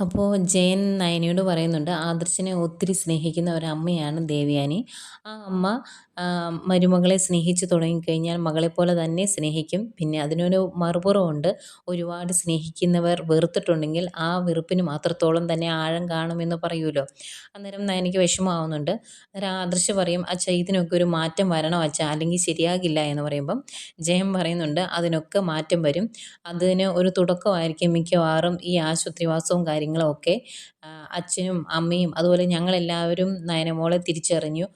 അപ്പോൾ ജയൻ നയനയോട് പറയുന്നുണ്ട് ആദർശിനെ ഒത്തിരി സ്നേഹിക്കുന്ന ഒരു അമ്മയാണ് ദേവയാനി. ആ അമ്മ മരുമകളെ സ്നേഹിച്ച് തുടങ്ങിക്കഴിഞ്ഞാൽ മകളെപ്പോലെ തന്നെ സ്നേഹിക്കും. പിന്നെ അതിനൊരു മറുപുറമുണ്ട്. ഒരുപാട് സ്നേഹിക്കുന്നവർ വെറുത്തിട്ടുണ്ടെങ്കിൽ ആ വെറുപ്പിന് മാത്രത്തോളം തന്നെ ആഴം കാണുമെന്ന് പറയുമല്ലോ. അന്നേരം നയനയ്ക്ക് വിഷമമാവുന്നുണ്ട്. അന്നേരം ആദർശ് പറയും അച്ഛ ഇതിനൊക്കെ ഒരു മാറ്റം വരണം അച്ഛ അല്ലെങ്കിൽ ശരിയാകില്ല എന്ന് പറയുമ്പം ജയം പറയുന്നുണ്ട് അതിനൊക്കെ മാറ്റം വരും. അതിന് ഒരു തുടക്കമായിരിക്കും മിക്കവാറും ഈ ആശുപത്രിവാസവും കാര്യങ്ങളും. ഒക്കെ അച്ഛനും അമ്മയും അതുപോലെ ഞങ്ങളെല്ലാവരും നയനമോളെ തിരിച്ചറിഞ്ഞു.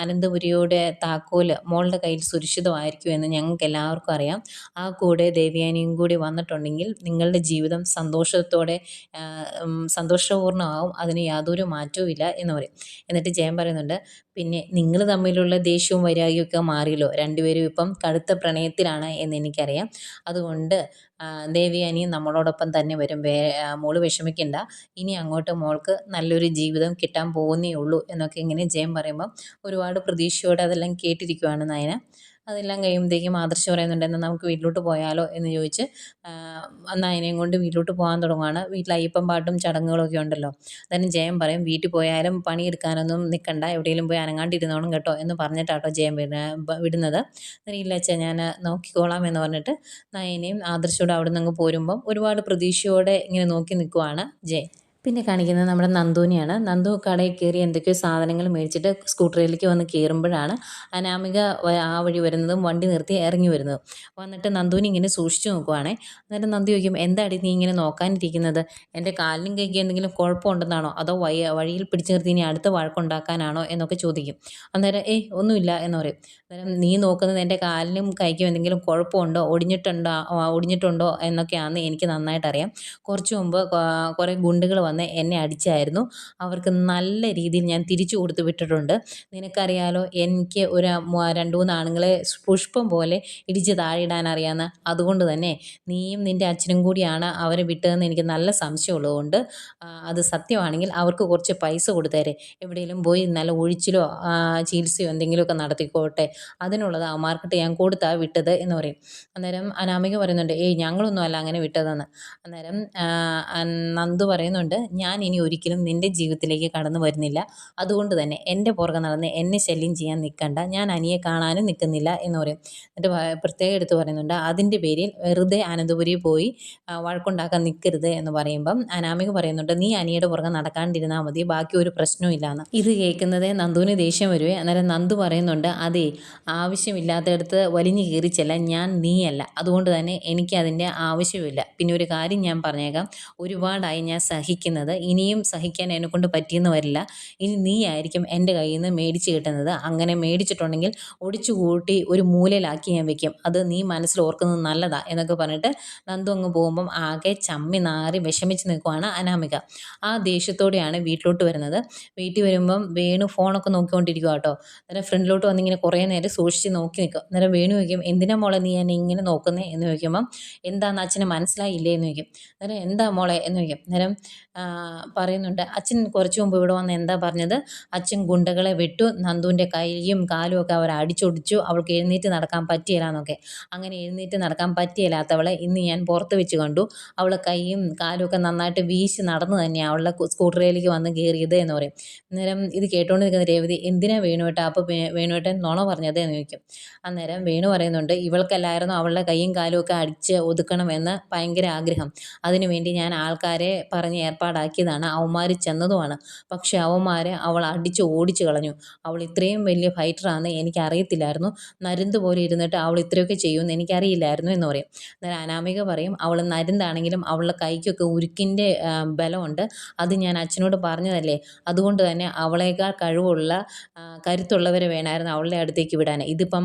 അനന്തപുരിയുടെ താക്കോൽ മോളുടെ കയ്യിൽ സുരക്ഷിതമായിരിക്കും എന്ന് ഞങ്ങൾക്ക് എല്ലാവർക്കും അറിയാം. ആ കൂടെ ദേവിയാനിയും കൂടി വന്നിട്ടുണ്ടെങ്കിൽ നിങ്ങളുടെ ജീവിതം സന്തോഷത്തോടെ സന്തോഷപൂർണമാവും അതിന് യാതൊരു മാറ്റവും ഇല്ല എന്ന് പറയും. എന്നിട്ട് ജയൻ പറയുന്നുണ്ട് പിന്നെ നിങ്ങൾ തമ്മിലുള്ള ദേഷ്യവും വൈരാഗ്യമൊക്കെ മാറിയല്ലോ. രണ്ടുപേരും ഇപ്പം കടുത്ത പ്രണയത്തിലാണ് എന്ന് എനിക്കറിയാം. അതുകൊണ്ട് ദേവിയാനിയും നമ്മളോടൊപ്പം തന്നെ വരും. വേ മോൾ വിഷമിക്കണ്ട. ഇനി അങ്ങോട്ട് മോൾക്ക് നല്ലൊരു ജീവിതം കിട്ടാൻ പോകുന്നേ ഉള്ളൂ എന്നൊക്കെ ഇങ്ങനെ ജയം പറയുമ്പം ഒരുപാട് പ്രതീക്ഷയോടെ അതെല്ലാം കേട്ടിരിക്കുവാണ് നയന. അതെല്ലാം കഴിയുമ്പോഴത്തേക്കും ആദർശ് പറയുന്നുണ്ട് എന്നാൽ നമുക്ക് വീട്ടിലോട്ട് പോയാലോ എന്ന് ചോദിച്ച് നയനയും കൊണ്ട് വീട്ടിലോട്ട് പോകാൻ തുടങ്ങുകയാണ് വീട്ടിൽ അയ്യപ്പം പാട്ടും ചടങ്ങുകളൊക്കെ ഉണ്ടല്ലോ. അന്നേരം ജയം പറയും. വീട്ടിൽ പോയാലും പണിയെടുക്കാനൊന്നും നിൽക്കണ്ട എവിടെയെങ്കിലും പോയി അനങ്ങാണ്ടിരുന്നോണം കേട്ടോ എന്ന് പറഞ്ഞിട്ടാട്ടോ ജയം വിടുന്നത്. അന്നേരം ഇല്ല അച്ഛാ ഞാൻ നോക്കിക്കോളാം എന്ന് പറഞ്ഞിട്ട് നയനയും ആദർശോട് അവിടെ നിന്ന് അങ്ങ് പോരുമ്പം ഒരുപാട് പ്രതീക്ഷയോടെ ഇങ്ങനെ നോക്കി നിൽക്കുവാണ് ജയൻ പിന്നെ കാണിക്കുന്നത് നമ്മുടെ നന്ദുവിനെയാണ്. നന്ദു കടയിൽ കയറി എന്തൊക്കെയോ സാധനങ്ങൾ മേടിച്ചിട്ട് സ്കൂട്ടറിലേക്ക് വന്ന് കയറുമ്പോഴാണ് അനാമിക ആ വഴി വരുന്നതും വണ്ടി നിർത്തി ഇറങ്ങി വരുന്നതും. വന്നിട്ട് നന്ദുവിനെ ഇങ്ങനെ സൂക്ഷിച്ചു നോക്കുവാണേ. അന്നേരം നന്ദു ചോദിക്കും എന്താടി നീ ഇങ്ങനെ നോക്കാനിരിക്കുന്നത്? എന്റെ കാലിനും കൈക്ക് എന്തെങ്കിലും കുഴപ്പമുണ്ടെന്നാണോ? അതോ വഴി വഴിയിൽ പിടിച്ചു നിർത്തി ഇനി അടുത്ത വഴക്കുണ്ടാക്കാനാണോ എന്നൊക്കെ ചോദിക്കും. അന്നേരം ഏയ് ഒന്നുമില്ല എന്ന് പറയും. അന്നേരം നീ നോക്കുന്നത് എന്റെ കാലിനും കൈക്കും എന്തെങ്കിലും കുഴപ്പമുണ്ടോ? ഒടിഞ്ഞിട്ടുണ്ടോ? ഒടിഞ്ഞിട്ടുണ്ടോ? എന്നൊക്കെയാണെന്ന് എനിക്ക് നന്നായിട്ട് അറിയാം കുറച്ച് മുമ്പ് കുറേ ഗുണ്ടുകൾ വന്ന് എന്നെ അടിച്ചായിരുന്നു. അവർക്ക് നല്ല രീതിയിൽ ഞാൻ തിരിച്ചു കൊടുത്തു വിട്ടിട്ടുണ്ട്. നിനക്കറിയാലോ എനിക്ക് ഒരു രണ്ട് മൂന്ന് ആണുങ്ങളെ പുഷ്പം പോലെ ഇടിച്ച് താഴെയിടാൻ അറിയാമെന്ന് അതുകൊണ്ട് തന്നെ നീയും നിന്റെ അച്ഛനും കൂടിയാണ് അവരെ വിട്ടതെന്ന് എനിക്ക് നല്ല സംശയമുള്ളതുകൊണ്ട് അത് സത്യമാണെങ്കിൽ അവർക്ക് കുറച്ച് പൈസ കൊടുത്തേരെ. എവിടെയെങ്കിലും പോയി നല്ല ഒഴിച്ചിലോ ചികിത്സയോ എന്തെങ്കിലുമൊക്കെ നടത്തിക്കോട്ടെ. അതിനുള്ളത് അവന്മാർക്കിട്ട് ഞാൻ കൊടുത്താ വിട്ടത് എന്ന് പറയും. അന്നേരം അനാമിക പറയുന്നുണ്ട് ഏയ് ഞങ്ങളൊന്നും അല്ല അങ്ങനെ വിട്ടതെന്ന്. അന്നേരം നന്ദു പറയുന്നുണ്ട് ഞാൻ ഇനി ഒരിക്കലും നിന്റെ ജീവിതത്തിലേക്ക് കടന്നു വരുന്നില്ല. അതുകൊണ്ട് തന്നെ എന്റെ പുറകെ നടന്ന് എന്നെ ശല്യം ചെയ്യാൻ നിൽക്കണ്ട. ഞാൻ അനിയെ കാണാനും നിൽക്കുന്നില്ല എന്ന് പറയും. എന്നിട്ട് പ്രത്യേകം എടുത്ത് പറയുന്നുണ്ട്. അതിന്റെ പേരിൽ വെറുതെ അനന്തപുരി പോയി വഴക്കുണ്ടാക്കാൻ നിൽക്കരുത് എന്ന് പറയുമ്പം അനാമിക പറയുന്നുണ്ട് നീ അനിയുടെ പുറകെ നടക്കാണ്ടിരുന്നാൽ മതി. ബാക്കി ഒരു പ്രശ്നവും ഇല്ലാന്ന്. ഇത് കേൾക്കുന്നത് നന്ദുവിന് ദേഷ്യം വരുവേ. അന്നേരം നന്ദു പറയുന്നുണ്ട് അതെ ആവശ്യമില്ലാത്തടത്ത് വലിഞ്ഞു കയറി ചെല്ലാൻ ഞാൻ നീയല്ല. അതുകൊണ്ട് തന്നെ എനിക്കതിന്റെ ആവശ്യമില്ല പിന്നെ ഒരു കാര്യം ഞാൻ പറഞ്ഞേക്കാം. ഒരുപാടായി ഞാൻ സഹിക്കുന്നത് പറയുന്നത് ഇനിയും സഹിക്കാൻ എന്നെക്കൊണ്ട് പറ്റിയെന്ന് വരില്ല ഇനി നീ ആയിരിക്കും എന്റെ കയ്യിൽ നിന്ന് മേടിച്ച് കിട്ടുന്നത്. അങ്ങനെ മേടിച്ചിട്ടുണ്ടെങ്കിൽ ഒടിച്ചു കൂട്ടി ഒരു മൂലയിലാക്കി ഞാൻ വെക്കും. അത് നീ മനസ്സിൽ ഓർക്കുന്നത് നല്ലതാ എന്നൊക്കെ പറഞ്ഞിട്ട് നന്ദു അങ്ങ് പോകുമ്പം ആകെ ചമ്മി നാറി വിഷമിച്ച് നിൽക്കുവാണ് അനാമിക. ആ ദേഷ്യത്തോടെയാണ് വീട്ടിലോട്ട് വരുന്നത്. വീട്ടിൽ വരുമ്പം വേണു ഫോണൊക്കെ നോക്കിക്കൊണ്ടിരിക്കുക കേട്ടോ. അന്നേരം ഫ്രണ്ടിലോട്ട് വന്നിങ്ങനെ കുറേ നേരം സൂക്ഷിച്ച് നോക്കി നിൽക്കും. അന്നേരം വേണു ചോദിക്കും എന്തിനാ മോളെ നീ എന്നെ ഇങ്ങനെ നോക്കുന്നേ? എന്ന് ചോദിക്കുമ്പം എന്താണെന്ന് അച്ഛന് മനസ്സിലായില്ലേ? എന്ന് ചോദിക്കും. അന്നേരം എന്താ മോളെ? എന്ന് ചോദിക്കും. അന്നേരം പറയുന്നുണ്ട് അച്ഛൻ കുറച്ചു മുമ്പ് ഇവിടെ വന്ന് എന്താ പറഞ്ഞത്? അച്ഛൻ ഗുണ്ടകളെ വിട്ടു നന്ദുവിന്റെ കൈയും കാലും ഒക്കെ അവർ അടിച്ചൊടിച്ചു അവൾക്ക് എഴുന്നേറ്റ് നടക്കാൻ പറ്റിയില്ല എന്നൊക്കെ. അങ്ങനെ എഴുന്നേറ്റ് നടക്കാൻ പറ്റിയില്ലാത്തവളെ ഇന്ന് ഞാൻ പുറത്ത് വെച്ച് കണ്ടു. അവളെ കൈയും കാലും ഒക്കെ നന്നായിട്ട് വീശി നടന്നു തന്നെയാണ് അവളുടെ സ്കൂട്ടറിലേക്ക് വന്ന് കയറിയത് എന്ന് പറയും. അന്നേരം ഇത് കേട്ടുകൊണ്ട് നിൽക്കുന്ന രേവതി എന്തിനാ വേണുവേട്ട അപ്പോൾ വേണുവേട്ടൻ നുണ പറഞ്ഞത്? എന്ന് ചോദിക്കും. അന്നേരം വേണു പറയുന്നുണ്ട് ഇവൾക്കല്ലായിരുന്നു അവളുടെ കൈയും കാലും ഒക്കെ അടിച്ച് ഒതുക്കണമെന്ന് ഭയങ്കര ആഗ്രഹം. അതിനുവേണ്ടി ഞാൻ ആൾക്കാരെ പറഞ്ഞ് ഏർപ്പാട് ഏർപ്പാടാക്കിയതാണ്. അവന്മാർ ചെന്നതുമാണ്. പക്ഷേ അവന്മാരെ അവൾ അടിച്ച് ഓടിച്ചു കളഞ്ഞു. അവൾ ഇത്രയും വലിയ ഫൈറ്ററാണെന്ന് എനിക്കറിയത്തില്ലായിരുന്നു. നരുന്ത് പോലെ ഇരുന്നിട്ട് അവൾ ഇത്രയൊക്കെ ചെയ്യുമെന്ന് എനിക്കറിയില്ലായിരുന്നു എന്ന് പറയും. അന്നേരം അനാമിക പറയും അവൾ നരുന്താണെങ്കിലും അവളുടെ കൈക്കൊക്കെ ഉരുക്കിന്റെ ബലമുണ്ട്. അത് ഞാൻ അച്ഛനോട് പറഞ്ഞതല്ലേ. അതുകൊണ്ട് തന്നെ അവളേക്കാൾ കഴിവുള്ള കരുത്തുള്ളവരെ വേണമായിരുന്നു അവളുടെ അടുത്തേക്ക് വിടാൻ. ഇതിപ്പം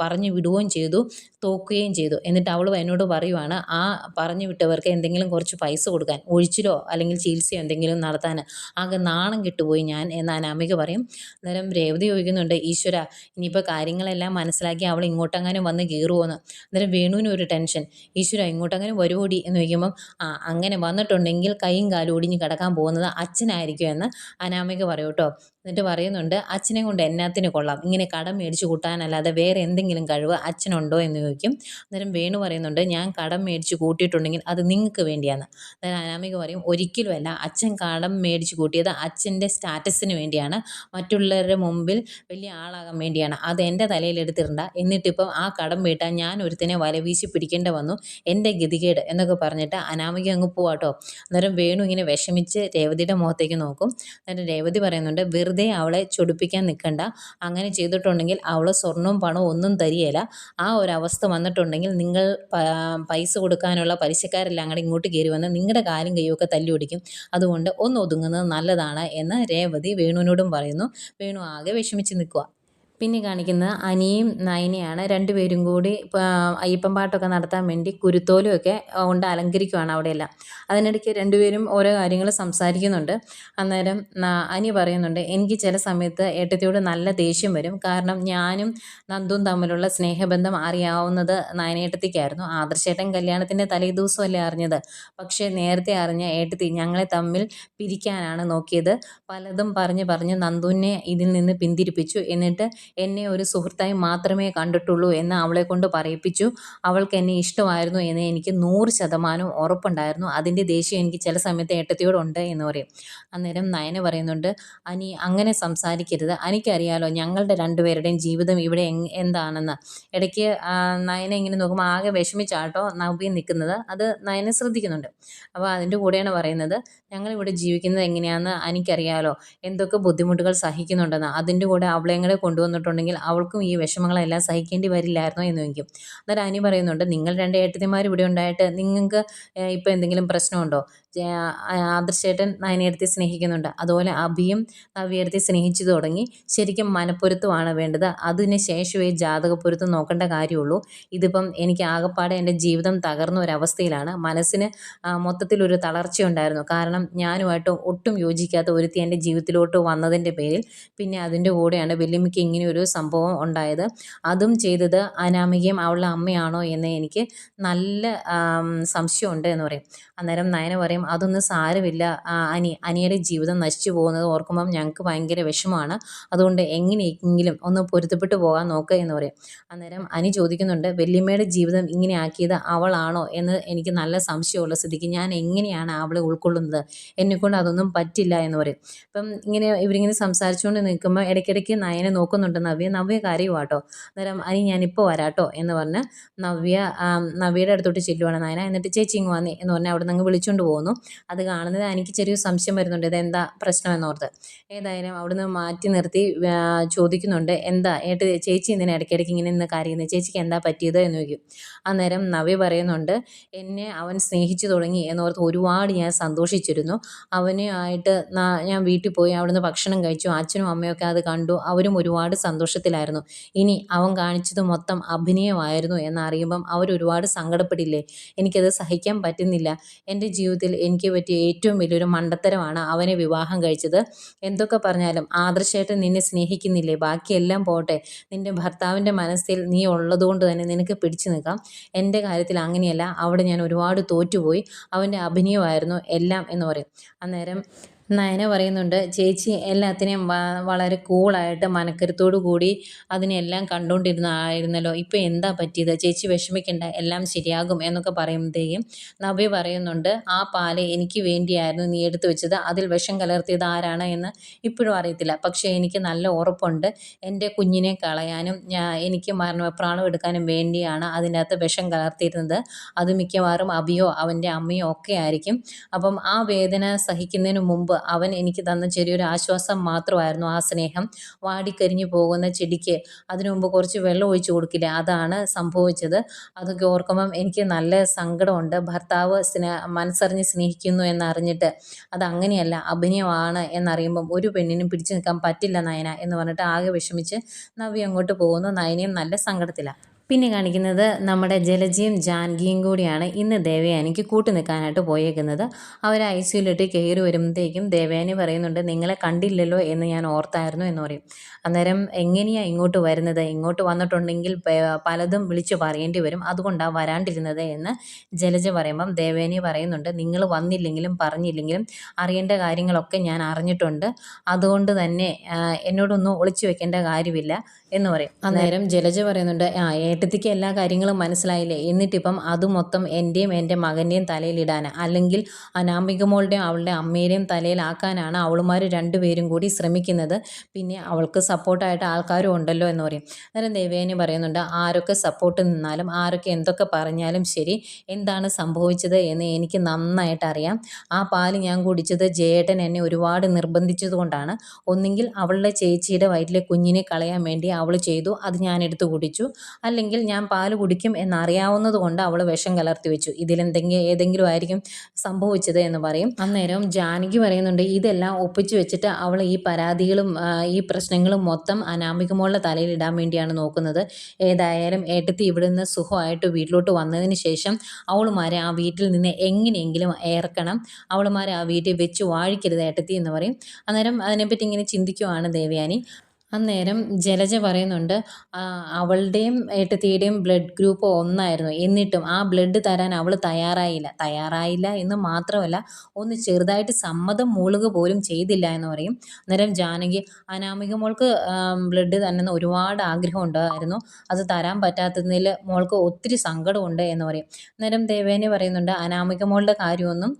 പറഞ്ഞു വിടുകയും ചെയ്തു തോക്കുകയും ചെയ്തു. എന്നിട്ട് അവൾ എന്നോട് പറയുവാണ് ആ പറഞ്ഞു വിട്ടവർക്ക് എന്തെങ്കിലും കുറച്ച് പൈസ കൊടുക്കാൻ. ഒഴിച്ചിലോ അല്ലെങ്കിൽ ചികിത്സയോ എന്തെങ്കിലും നടത്താൻ ആകെ നാണം കിട്ടുപോയി ഞാൻ എന്ന് അനാമിക പറയും. അന്നേരം രേവതി ചോദിക്കുന്നുണ്ട് ഈശ്വര ഇനിയിപ്പോൾ കാര്യങ്ങളെല്ലാം മനസ്സിലാക്കി അവൾ ഇങ്ങോട്ടെങ്ങാനും വന്ന് കയറുമോയെന്ന് അന്നേരം വേണുവിന് ഒരു ടെൻഷൻ ഈശ്വര ഇങ്ങോട്ടെങ്ങനെ വരുമോടി എന്ന് ചോദിക്കുമ്പം ആ അങ്ങനെ വന്നിട്ടുണ്ടെങ്കിൽ കൈയും കാലും ഒടിഞ്ഞ് കിടക്കാൻ പോകുന്നത് അച്ഛനായിരിക്കും എന്ന് അനാമിക പറയൂട്ടോ എന്നിട്ട് പറയുന്നുണ്ട് അച്ഛനെ കൊണ്ട് എന്നാത്തിന് കൊള്ളാം. ഇങ്ങനെ കടം മേടിച്ച് കൂട്ടാനല്ലാതെ വേറെ എന്തെങ്കിലും കഴിവ് അച്ഛനുണ്ടോ എന്ന് ചോദിക്കും. അന്നേരം വേണു പറയുന്നുണ്ട് ഞാൻ കടം മേടിച്ച് കൂട്ടിയിട്ടുണ്ടെങ്കിൽ അത് നിങ്ങൾക്ക് വേണ്ടിയാണ്. അന്നേരം അനാമിക പറയും ഒരിക്കലുമല്ല അച്ഛൻ കടം മേടിച്ച് കൂട്ടിയത് അച്ഛന്റെ സ്റ്റാറ്റസിന് വേണ്ടിയാണ്. മറ്റുള്ളവരുടെ മുമ്പിൽ വലിയ ആളാകാൻ വേണ്ടിയാണ്. അത് എന്റെ തലയിൽ എടുത്തിടണ്ട. എന്നിട്ടിപ്പം ആ കടം വീട്ടാൻ ഞാൻ ഒരുത്തനെ വലവീശി പിടിക്കേണ്ട വന്നു. എന്റെ ഗതികേട്. എന്നൊക്കെ പറഞ്ഞിട്ട് അനാമിക അങ്ങ് പോവാട്ടോ. അന്നേരം വേണു ഇങ്ങനെ വിഷമിച്ച് രേവതിയുടെ മുഖത്തേക്ക് നോക്കും. അന്നേരം രേവതി പറയുന്നുണ്ട് വെറുതെ അവളെ ചൊടിപ്പിക്കാൻ നിൽക്കണ്ട അങ്ങനെ ചെയ്തിട്ടുണ്ടെങ്കിൽ അവൾ സ്വർണവും പണവും ഒന്നും തരികയില്ല ആ ഒരു അവസ്ഥ വന്നിട്ടുണ്ടെങ്കിൽ നിങ്ങൾ പൈസ കൊടുക്കാനുള്ള പലിശക്കാരെല്ലാം അങ്ങോട്ട് ഇങ്ങോട്ട് കയറി വന്ന് നിങ്ങളുടെ കാലും കൈയൊക്കെ തല്ലി ഒടിക്കും അതുകൊണ്ട് ഒന്ന് ഒതുങ്ങുന്നത് നല്ലതാണ് എന്ന് രേവതി വേണുവിനോടും പറയുന്നു. വേണു ആകെ വിഷമിച്ച് നിൽക്കുക പിന്നെ കാണിക്കുന്നത് അനിയും നയനയാണ്. രണ്ടുപേരും കൂടി അയ്യപ്പൻ പാട്ടൊക്കെ നടത്താൻ വേണ്ടി കുരുത്തോലുമൊക്കെ കൊണ്ട് അലങ്കരിക്കുവാണ് അവിടെയെല്ലാം. അതിനിടയ്ക്ക് രണ്ടുപേരും ഓരോ കാര്യങ്ങൾ സംസാരിക്കുന്നുണ്ട്. അന്നേരം അനി പറയുന്നുണ്ട് എനിക്ക് ചില സമയത്ത് ഏട്ടത്തിയോട് നല്ല ദേഷ്യം വരും. കാരണം ഞാനും നന്ദും തമ്മിലുള്ള സ്നേഹബന്ധം അറിയാവുന്നത് നയനേട്ടത്തിക്കായിരുന്നു. ആദർശേട്ടൻ കല്യാണത്തിന്റെ തലേ ദിവസമല്ലേ അറിഞ്ഞത്. പക്ഷേ നേരത്തെ അറിഞ്ഞ ഏട്ടത്തി ഞങ്ങളെ തമ്മിൽ പിരിക്കാനാണ് നോക്കിയത്. പലതും പറഞ്ഞ് പറഞ്ഞ് നന്ദുവിനെ ഇതിൽ നിന്ന് പിന്തിരിപ്പിച്ചു. എന്നിട്ട് എന്നെ ഒരു സുഹൃത്തായി മാത്രമേ കണ്ടിട്ടുള്ളൂ എന്ന് അവളെ കൊണ്ട് പറയിപ്പിച്ചു. അവൾക്ക് എന്നെ ഇഷ്ടമായിരുന്നു എന്ന് എനിക്ക് നൂറ് ശതമാനം ഉറപ്പുണ്ടായിരുന്നു. അതിന്റെ ദേഷ്യം എനിക്ക് ചില സമയത്ത് ഏട്ടത്തിയോടുണ്ട് എന്ന് പറയും. അന്നേരം നയന പറയുന്നുണ്ട് അനി അങ്ങനെ സംസാരിക്കരുത്. എനിക്കറിയാലോ ഞങ്ങളുടെ രണ്ടുപേരുടെയും ജീവിതം ഇവിടെ എന്താണെന്ന്? ഇടയ്ക്ക് നയന ഇങ്ങനെ നോക്കുമ്പോൾ ആകെ വിഷമിച്ചാട്ടോ നവ്യ നിൽക്കുന്നത്. അത് നയന ശ്രദ്ധിക്കുന്നുണ്ട്. അപ്പോൾ അതിന്റെ കൂടെയാണ് പറയുന്നത് ഞങ്ങളിവിടെ ജീവിക്കുന്നത് എങ്ങനെയാണെന്ന് എനിക്കറിയാലോ എന്തൊക്കെ ബുദ്ധിമുട്ടുകൾ സഹിക്കുന്നുണ്ടെന്ന്. അതിന്റെ കൂടെ അവളെങ്ങളെ കൂടെ കൊണ്ടുവന്നിട്ടുണ്ടെങ്കിൽ അവൾക്കും ഈ വിഷമങ്ങളെല്ലാം സഹിക്കേണ്ടി വരില്ലായിരുന്നോ എന്ന് ചോദിക്കും. അന്നേരം അനി പറയുന്നുണ്ട് നിങ്ങൾ രണ്ട് ഏട്ടത്തിമാർ ഇവിടെ ഉണ്ടായിട്ട് നിങ്ങൾക്ക് ഇപ്പോൾ എന്തെങ്കിലും പ്രശ്നമുണ്ടോ? ആദർശേട്ടൻ നയനയെടുത്തി സ്നേഹിക്കുന്നുണ്ട്. അതുപോലെ അഭിയും നവ്യയെടുത്തി സ്നേഹിച്ചു തുടങ്ങി. ശരിക്കും മനപ്പൊരുത്തമാണ് വേണ്ടത്. അതിന് ശേഷമേ ജാതകപ്പൊരുത്തം നോക്കേണ്ട കാര്യമുള്ളൂ. ഇതിപ്പം എനിക്ക് ആകപ്പാടെ എന്റെ ജീവിതം തകർന്ന ഒരവസ്ഥയിലാണ്. മനസ്സിന് മൊത്തത്തിലൊരു തളർച്ചയുണ്ടായിരുന്നു. കാരണം ഞാനുമായിട്ട് ഒട്ടും യോജിക്കാത്ത ഒരുത്തി എന്റെ ജീവിതത്തിലോട്ട് വന്നതിന്റെ പേരിൽ പിന്നെ അതിന്റെ കൂടെയാണ് വെല്ലുമിക്ക് ഇങ്ങനെ ഒരു സംഭവം ഉണ്ടായത്. അതും ചെയ്തത് അനാമികയും അവളുടെ അമ്മയാണോ എന്ന് എനിക്ക് നല്ല സംശയമുണ്ട് എന്ന് പറയും. അന്നേരം നയന പറയും അതൊന്നും സാരമില്ല. അനി അനിയുടെ ജീവിതം നശിച്ചു പോകുന്നത് ഓർക്കുമ്പം ഞങ്ങൾക്ക് ഭയങ്കര വിഷമമാണ്. അതുകൊണ്ട് എങ്ങനെയെങ്കിലും ഒന്ന് പൊരുത്തപ്പെട്ടു പോകാൻ നോക്കുക എന്ന് പറയും. അന്നേരം അനി ചോദിക്കുന്നുണ്ട് വല്യമ്മയുടെ ജീവിതം ഇങ്ങനെ ആക്കിയത് അവളാണോ? എന്ന് എനിക്ക് നല്ല സംശയമുള്ള സ്ഥിതിക്ക് ഞാൻ എങ്ങനെയാണ് അവളെ ഉൾക്കൊള്ളുന്നത്? എന്നെക്കൊണ്ട് അതൊന്നും പറ്റില്ല എന്ന് പറയും. അപ്പം ഇങ്ങനെ ഇവരിങ്ങനെ സംസാരിച്ചുകൊണ്ട് നിൽക്കുമ്പോൾ ഇടയ്ക്കിടയ്ക്ക് നയനെ നോക്കുന്നുണ്ട് നവ്യ നവ്യ കാര്യമാട്ടോ? അന്നേരം അനി ഞാനിപ്പോൾ വരാട്ടോ എന്ന് പറഞ്ഞ് നവ്യ നവ്യയുടെ അടുത്തോട്ട് ചെല്ലുവാണ് നയന. എന്നിട്ട് ചേച്ചി ഇങ്ങ് വന്നേ എന്ന് പറഞ്ഞാൽ അവിടെ നിന്ന് വിളിച്ചുകൊണ്ട് പോകുന്നു. അത് കാണുന്നത് എനിക്ക് ചെറിയ സംശയം വരുന്നുണ്ട്. ഇതെന്താ പ്രശ്നമെന്നോർത്ത്. ഏതായാലും അവിടുന്ന് മാറ്റി നിർത്തി ചോദിക്കുന്നുണ്ട്. എന്താ ഏട്ട് ചേച്ചി ഇന്നിനെ ഇടയ്ക്കിടയ്ക്ക് ഇങ്ങനെ നിന്ന് കരയുന്നത് ചേച്ചിക്ക് എന്താ പറ്റിയത് എന്ന് ചോദിക്കും. അന്നേരം നവി പറയുന്നുണ്ട് എന്നെ അവൻ സ്നേഹിച്ചു തുടങ്ങി എന്നോർത്ത് ഒരുപാട് ഞാൻ സന്തോഷിച്ചിരുന്നു. അവനുമായിട്ട് ഞാൻ വീട്ടിൽ പോയി അവിടുന്ന് ഭക്ഷണം കഴിച്ചു. അച്ഛനും അമ്മയൊക്കെ അത് കണ്ടു. അവരും ഒരുപാട് സന്തോഷത്തിലായിരുന്നു. ഇനി അവൻ കാണിച്ചത് മൊത്തം അഭിനയമായിരുന്നു എന്നറിയുമ്പം അവരൊരുപാട് സങ്കടപ്പെടില്ലേ? എനിക്കത് സഹിക്കാൻ പറ്റുന്നില്ല. എന്റെ ജീവിതത്തിൽ എനിക്ക് പറ്റിയ ഏറ്റവും വലിയൊരു മണ്ടത്തരമാണ് അവനെ വിവാഹം കഴിച്ചത്. എന്തൊക്കെ പറഞ്ഞാലും ആദർശമായിട്ട് നിന്നെ സ്നേഹിക്കുന്നില്ലേ? ബാക്കിയെല്ലാം പോട്ടെ. നിന്റെ ഭർത്താവിന്റെ മനസ്സിൽ നീ ഉള്ളതുകൊണ്ട് തന്നെ നിനക്ക് പിടിച്ചു നിൽക്കാം. എന്റെ കാര്യത്തിൽ അങ്ങനെയല്ല. അവിടെ ഞാൻ ഒരുപാട് തോറ്റുപോയി. അവന്റെ അഭിനയമായിരുന്നു എല്ലാം എന്ന് പറയും. അന്നേരം നയന പറയുന്നുണ്ട് ചേച്ചി എല്ലാത്തിനെയും വളരെ കൂളായിട്ട് മനക്കരുത്തോടു കൂടി അതിനെല്ലാം കണ്ടുകൊണ്ടിരുന്നായിരുന്നല്ലോ. ഇപ്പോൾ എന്താ പറ്റിയത്? ചേച്ചി വിഷമിക്കണ്ട എല്ലാം ശരിയാകും എന്നൊക്കെ പറയുമ്പോഴത്തേക്കും നബി പറയുന്നുണ്ട് ആ പാൽ എനിക്ക് വേണ്ടിയായിരുന്നു നീ എടുത്തു വെച്ചത്. അതിൽ വിഷം കലർത്തിയത് ആരാണ് എന്ന് ഇപ്പോഴും അറിയത്തില്ല. പക്ഷേ എനിക്ക് നല്ല ഉറപ്പുണ്ട്. എന്റെ കുഞ്ഞിനെ കളയാനും എനിക്ക് മരണപ്രാണം എടുക്കാനും വേണ്ടിയാണ് അതിന്റെ അകത്ത് വിഷം കലർത്തിയിരുന്നത്. അത് മിക്കവാറും അബിയോ അവന്റെ അമ്മയോ ഒക്കെ ആയിരിക്കും. അപ്പം ആ വേദന സഹിക്കുന്നതിന് മുമ്പ് അവൻ എനിക്ക് തന്ന ചെറിയൊരു ആശ്വാസം മാത്രമായിരുന്നു ആ സ്നേഹം. വാടിക്കരിഞ്ഞു പോകുന്ന ചെടിക്ക് അതിനു മുമ്പ് കുറച്ച് വെള്ളം ഒഴിച്ചു കൊടുക്കില്ല? അതാണ് സംഭവിച്ചത്. അതൊക്കെ ഓർക്കുമ്പം എനിക്ക് നല്ല സങ്കടമുണ്ട്. ഭർത്താവ് സ്നേ മനസ്സറിഞ്ഞ് സ്നേഹിക്കുന്നു എന്നറിഞ്ഞിട്ട്. അത് അങ്ങനെയല്ല അഭിനയമാണ് എന്നറിയുമ്പം ഒരു പെണ്ണിനും പിടിച്ചു നിൽക്കാൻ പറ്റില്ല നയന എന്ന് പറഞ്ഞിട്ട് ആകെ വിഷമിച്ച് നവ്യ അങ്ങോട്ട് പോകുന്നു. നയനയും നല്ല സങ്കടത്തിലാണ് പിന്നെ കാണിക്കുന്നത് നമ്മുടെ ജലജയും ജാൻകിയും കൂടിയാണ് ഇന്ന് ദേവയാനിക്ക് കൂട്ടു നിൽക്കാനായിട്ട് പോയേക്കുന്നത്. അവർ ഐ സിയിലിട്ട് കയറി വരുമ്പോഴത്തേക്കും ദേവയാനി പറയുന്നുണ്ട് നിങ്ങളെ കണ്ടില്ലല്ലോ എന്ന് ഞാൻ ഓർത്തായിരുന്നു എന്ന് പറയും. അന്നേരം എങ്ങനെയാണ് ഇങ്ങോട്ട് വരുന്നത്? ഇങ്ങോട്ട് വന്നിട്ടുണ്ടെങ്കിൽ പലതും വിളിച്ചു പറയേണ്ടി വരും. അതുകൊണ്ടാണ് വരാണ്ടിരുന്നത് എന്ന് ജലജ പറയുമ്പം ദേവയാനി പറയുന്നുണ്ട് നിങ്ങൾ വന്നില്ലെങ്കിലും പറഞ്ഞില്ലെങ്കിലും അറിയേണ്ട കാര്യങ്ങളൊക്കെ ഞാൻ അറിഞ്ഞിട്ടുണ്ട്. അതുകൊണ്ട് തന്നെ എന്നോടൊന്നും ഒളിച്ചു വെക്കേണ്ട കാര്യമില്ല. എന്ന് പറയും. അന്നേരം ജലജ പറയുന്നുണ്ട് ആ ഏട്ടത്തിക്ക് എല്ലാ കാര്യങ്ങളും മനസ്സിലായില്ലേ? എന്നിട്ടിപ്പം അത് മൊത്തം എന്റെയും എന്റെ മകന്റെയും തലയിലിടാൻ അല്ലെങ്കിൽ അനാമികമോളുടെയും അവളുടെ അമ്മയുടെയും തലയിലാക്കാനാണ് അവളുമാർ രണ്ടുപേരും കൂടി ശ്രമിക്കുന്നത്. പിന്നെ അവൾക്ക് സപ്പോർട്ടായിട്ട് ആൾക്കാരും ഉണ്ടല്ലോ എന്ന് പറയും. അന്നേരം ദേവേനി പറയുന്നുണ്ട് ആരൊക്കെ സപ്പോർട്ട് നിന്നാലും ആരൊക്കെ എന്തൊക്കെ പറഞ്ഞാലും ശരി എന്താണ് സംഭവിച്ചത് എന്ന് എനിക്ക് നന്നായിട്ട് അറിയാം. ആ പാൽ ഞാൻ കുടിച്ചത് ജയേട്ടൻ എന്നെ ഒരുപാട് നിർബന്ധിച്ചതുകൊണ്ടാണ്. ഒന്നുകിൽ അവളുടെ ചേച്ചിയുടെ വയറ്റിലെ കുഞ്ഞിനെ കളയാൻ വേണ്ടി അവൾ ചെയ്തു. അത് ഞാൻ എടുത്തു കുടിച്ചു. അല്ലെങ്കിൽ ഞാൻ പാൽ കുടിക്കും എന്നറിയാവുന്നത് കൊണ്ട് അവൾ വിഷം കലർത്തി വെച്ചു. ഇതിലെന്തെങ്കിലും ഏതെങ്കിലും ആയിരിക്കും സംഭവിച്ചത് എന്ന് പറയും. അന്നേരം ജാനകി പറയുന്നുണ്ട് ഇതെല്ലാം ഒപ്പിച്ചു വെച്ചിട്ട് അവൾ ഈ പരാതികളും ഈ പ്രശ്നങ്ങളും മൊത്തം അനാമികമോളുടെ തലയിൽ ഇടാൻ വേണ്ടിയാണ് നോക്കുന്നത്. ഏതായാലും ഏട്ടത്തി ഇവിടുന്ന് സുഖമായിട്ട് വീട്ടിലോട്ട് വന്നതിന് ശേഷം അവളുമാരെ ആ വീട്ടിൽ നിന്ന് എങ്ങനെയെങ്കിലും ഏർക്കണം. അവളുമാരെ ആ വീട്ടിൽ വെച്ച് വാഴിക്കരുത് ഏട്ടത്തി എന്ന് പറയും. അന്നേരം അതിനെപ്പറ്റി ഇങ്ങനെ ചിന്തിക്കുവാണ് ദേവയാനി. അന്നേരം ജലജ പറയുന്നുണ്ട് അവളുടെയും ഏട്ടത്തിയുടെയും ബ്ലഡ് ഗ്രൂപ്പ് ഒന്നായിരുന്നു. എന്നിട്ടും ആ ബ്ലഡ് തരാൻ അവൾ തയ്യാറായില്ല. തയ്യാറായില്ല എന്ന് മാത്രമല്ല ഒന്ന് ചെറുതായിട്ട് സമ്മതം മൂളുക പോലും ചെയ്തില്ല എന്ന് പറയും. അന്നേരം ജാനകി അനാമിക മോൾക്ക് ബ്ലഡ് തന്നെ ഒരുപാട് ആഗ്രഹം ഉണ്ടായിരുന്നു. അത് തരാൻ പറ്റാത്തതിൽ മോൾക്ക് ഒത്തിരി സങ്കടമുണ്ട് എന്ന് പറയും. അന്നേരം ദേവേനെ പറയുന്നുണ്ട് അനാമിക മോളുടെ കാര്യമൊന്നും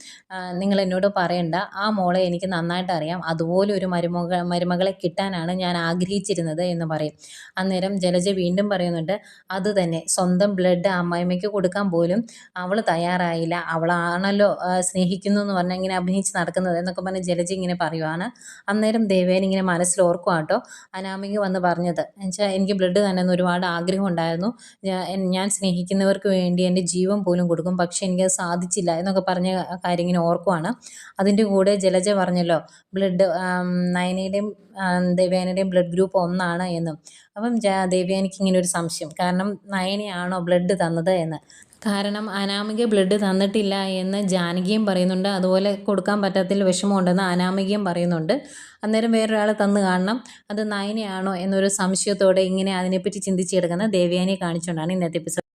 നിങ്ങൾ എന്നോട് പറയണ്ട. ആ മോളെ എനിക്ക് നന്നായിട്ട് അറിയാം അതുപോലെ ഒരു മരുമക മരുമകളെ കിട്ടാനാണ് ഞാൻ ആഗ്രഹിക്കുന്നത്. ആഗ്രഹിച്ചിരുന്നത് എന്ന് പറയും. അന്നേരം ജലജ വീണ്ടും പറയുന്നുണ്ട് അത് തന്നെ. സ്വന്തം ബ്ലഡ് അമ്മായിമ്മയ്ക്ക് കൊടുക്കാൻ പോലും അവൾ തയ്യാറായില്ല. അവളാണല്ലോ സ്നേഹിക്കുന്നു എന്ന് പറഞ്ഞാൽ ഇങ്ങനെ അഭിനയിച്ച് നടക്കുന്നത് എന്നൊക്കെ പറഞ്ഞ് ജലജ ഇങ്ങനെ പറയുവാണ്. അന്നേരം ദേവേൻ ഇങ്ങനെ മനസ്സിൽ ഓർക്കും കേട്ടോ അനാമിക വന്ന് പറഞ്ഞത് എന്നുവെച്ചാൽ എനിക്ക് ബ്ലഡ് തന്നെ ഒരുപാട് ആഗ്രഹം ഉണ്ടായിരുന്നു. ഞാൻ സ്നേഹിക്കുന്നവർക്ക് വേണ്ടി എന്റെ ജീവൻ പോലും കൊടുക്കും. പക്ഷെ എനിക്കത് സാധിച്ചില്ല എന്നൊക്കെ പറഞ്ഞ കാര്യം ഇങ്ങനെ ഓർക്കുവാണ്. അതിന്റെ കൂടെ ജലജ പറഞ്ഞല്ലോ ബ്ലഡ് നയനയുടെയും ദേവയാനിയുടെയും ബ്ലഡ് ഗ്രൂപ്പ് ഒന്നാണ് എന്നും. അപ്പം ദേവയാനിക്ക് ഇങ്ങനെ ഒരു സംശയം. കാരണം നയനയാണോ ബ്ലഡ് തന്നത് എന്ന്. കാരണം അനാമിക ബ്ലഡ് തന്നിട്ടില്ല എന്ന് ജാനകിയും പറയുന്നുണ്ട്. അതുപോലെ കൊടുക്കാൻ പറ്റാത്തതിൽ വിഷമമുണ്ടെന്ന് അനാമികയും പറയുന്നുണ്ട്. അന്നേരം വേറൊരാൾ തന്നു കാണണം. അത് നയനയാണോ എന്നൊരു സംശയത്തോടെ ഇങ്ങനെ അതിനെപ്പറ്റി ചിന്തിച്ചെടുക്കുന്ന ദേവയാനിയെ കാണിച്ചുകൊണ്ടാണ് ഇന്നത്തെ എപ്പിസോഡ്